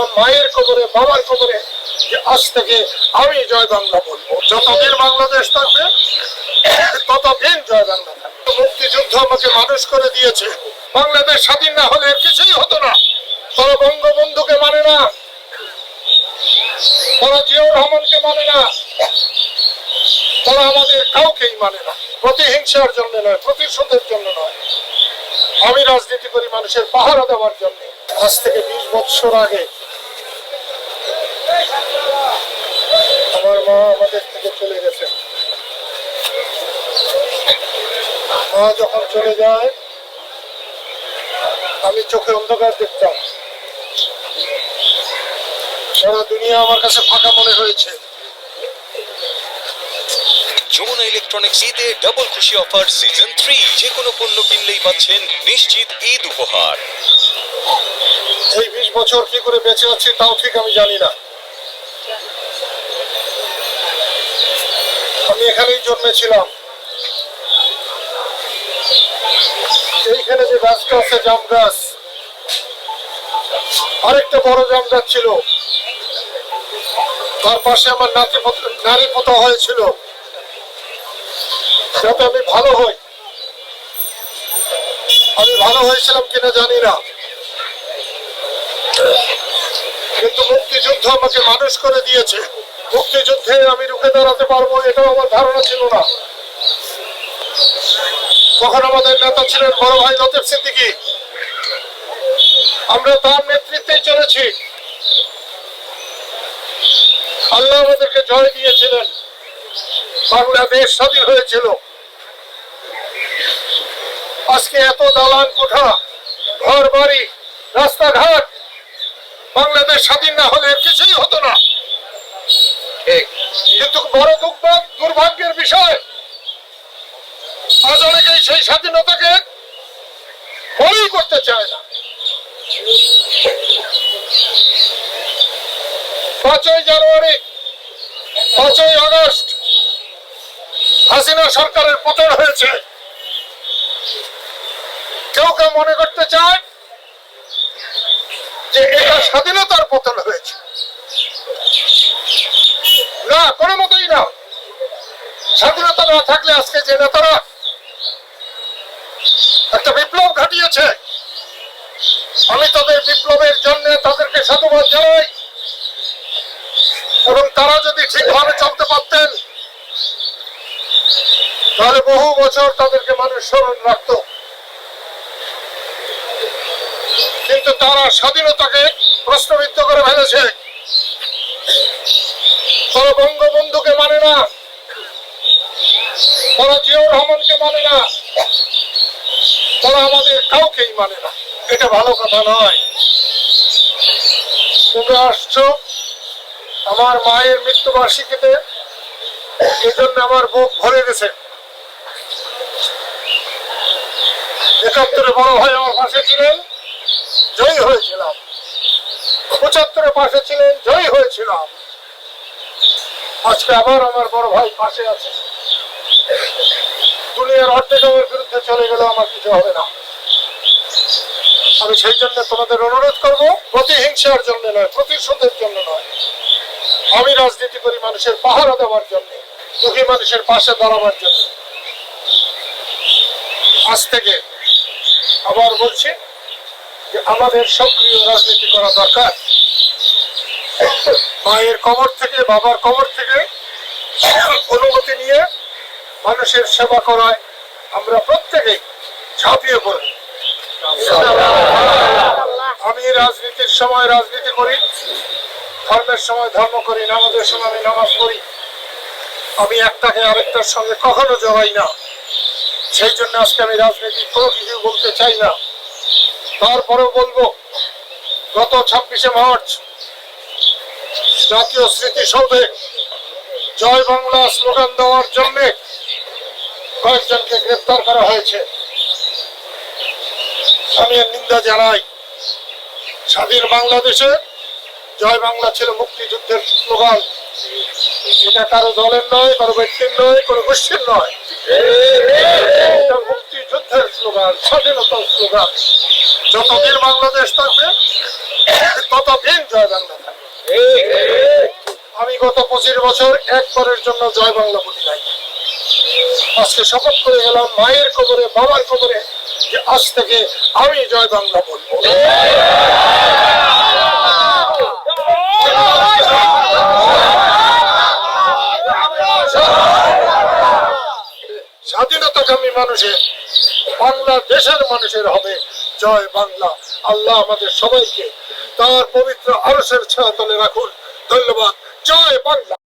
কারণ মায়ের কবরে, বাবার কবরে, যে আজ থেকে আমি জয় বাংলা বলব যতদিন বাংলাদেশ থাকবে ততদিন জয় বাংলা থাকবে। মুক্তিযুদ্ধ আমাকে মানুষ করে দিয়েছে। বাংলাদেশ স্বাধীন না হলে কিছুই হতো না। তারা বঙ্গবন্ধুকে মানে না। তারা জিয়াউর রহমানকে মানে না। তারা আমাদের কাউকেই মানে না। প্রতিহিংসার জন্য নয়, প্রতিশোধের জন্য নয়। আমি রাজনীতি করি মানুষের পাহারা দেওয়ার জন্য। আজ থেকে বিশ বছর আগে আমার মা আমাদের থেকে চলে গেছেন। মা যখন চলে যায় আমি চোখে অন্ধকার দেখতাম। সারা দুনিয়া আমার কাছে ফাঁকা মনে হয়েছে। যমুনা ইলেকট্রনিক্স ঈদে ডাবল খুশি অফার সিজন থ্রি যে কোনো পণ্য কিনলেই পাচ্ছেন নিশ্চিত ঈদ উপহার। এই বিশ বছর কি করে বেঁচে আছি তাও ঠিক আমি জানি না। এখানেই জন্মেছিলাম। এইখানে যে গাছটা আছে জাম গাছ আরেকটা বড় জাম গাছ ছিল। তার পাশে আমার নাতি নারী পোতা হয়েছিল। যাতে আমি ভালো হই। আমি ভালো হয়েছিলাম কিনা জানি না। কিন্তু মুক্তিযুদ্ধ আমাকে মানুষ করে দিয়েছে। মুক্তিযুদ্ধে আমি রুখে দাঁড়াতে পারব, এটাও আমার ধারণা ছিল না। তখন আমাদের নেতা ছিলেন বড় ভাই লতিফ সিদ্দিকি। আমরা তার নেতৃত্বেই চলেছি। আল্লাহ আমাদেরকে জয় দিয়েছিলেন। বাংলাদেশ স্বাধীন হয়েছিল। আজকে এত দালান কোঠা ঘর বাড়ি রাস্তাঘাট, বাংলাদেশ স্বাধীন না হলে কিছুই হতো না। বড় দুঃখ, দুর্ভাগ্যের বিষয়। আজ সেই স্বাধীনতাকে মনেই করতে চায় না। পাঁচই জানুয়ারি, পাঁচই আগস্ট, হাসিনা সরকারের পতন হয়েছে। কেউ কেউ মনে করতে চায় যে এটা স্বাধীনতার পতন হয়েছে। না, কোনো মতেই না। স্বাধীনতা না থাকলে আজকে যে নেতারা একটা বিপ্লব ঘটিয়েছে, আমি তাদের বিপ্লবের জন্য তাদেরকে সাধুবাদ জানাই। এবং তারা যদি ঠিকভাবে চলতে পারতেন, তাহলে বহু বছর তাদেরকে মানুষ স্মরণ রাখতো। কিন্তু তারা স্বাধীনতাকে প্রশ্নবিদ্ধ করে ফেলেছে। তারা বঙ্গবন্ধুকে মানে না। তারা জিয়াউর রহমানকে মানে না। তারা আমাদের কাউকেই মানে না। এটা ভালো কথা নয়। তোমরা আসছো আমার মায়ের মৃত্যুবার্ষিকীতে। এজন্য আমার বুক ভরে গেছে। একাত্তরে বড় ভাই আমার পাশে ছিলেন, জয়ী হয়েছিলাম। পঁচাত্তরের পাশে ছিলেন, জয়ী হয়েছিলাম। আজকে আবার আমার বড় ভাই পাশে আছে। দুনিয়ার অর্ধেক আমার বিরুদ্ধে চলে গেলে আমার কিছু হবে না। আমি সেই জন্য তোমাদের অনুরোধ করব, প্রতিহিংসার জন্য নয়, প্রতিশোধের জন্য নয়। আমি রাজনীতি করি মানুষের পাহারা দেওয়ার জন্য, দুঃখী মানুষের পাশে দাঁড়াবার জন্য। আজ থেকে আবার বলছি যে আমাদের সক্রিয় রাজনীতি করা দরকার। মায়ের কবর থেকে, বাবার কবর থেকে অনুমতি নিয়ে মানুষের সেবা করায় আমরা প্রত্যেকেই ঝাঁপিয়ে পড়ি। আমি রাজনীতির সময় রাজনীতি করি, ধর্মের সময় ধর্ম করি, নামাজের সময় আমি নামাজ পড়ি। আমি একটাকে আরেকটার সঙ্গে কখনো জড়াই না। সেই জন্য আজকে আমি রাজনীতি কোনো কিছু বলতে চাই না। তারপরেও বলব, গত ছাব্বিশে মার্চ জাতীয় স্মৃতিসৌধে জয় বাংলা স্লোগান দেওয়ার জন্য কয়েকজনকে গ্রেফতার করা হয়েছে। আমি নিন্দা জানাই। স্বাধীন বাংলাদেশে জয় বাংলা ছিল মুক্তিযুদ্ধের স্লোগান। এটা কারও দলের নয়, কারও ব্যক্তির নয় কোনো গোষ্ঠীর নয়। এটা মুক্তিযুদ্ধের স্লোগান স্বাধীনতার স্লোগান। যতদিন বাংলাদেশ থাকবে, ততদিন জয় বাংলা আমি গত পঁচিশ বছর একবারের জন্য জয় বাংলা বলি নাই। আজকে শপথ করে গেলাম মায়ের কবরে, বাবার কবরে যে আজ থেকে আমি জয় বাংলা বলব। স্বাধীনতাকামী মানুষের বাংলাদেশের মানুষের হবে জয় বাংলা। আল্লাহ আমাদের সবাইকে তার পবিত্র আরসের ছায়া তলে রাখুন। ধন্যবাদ। জয় বাংলা।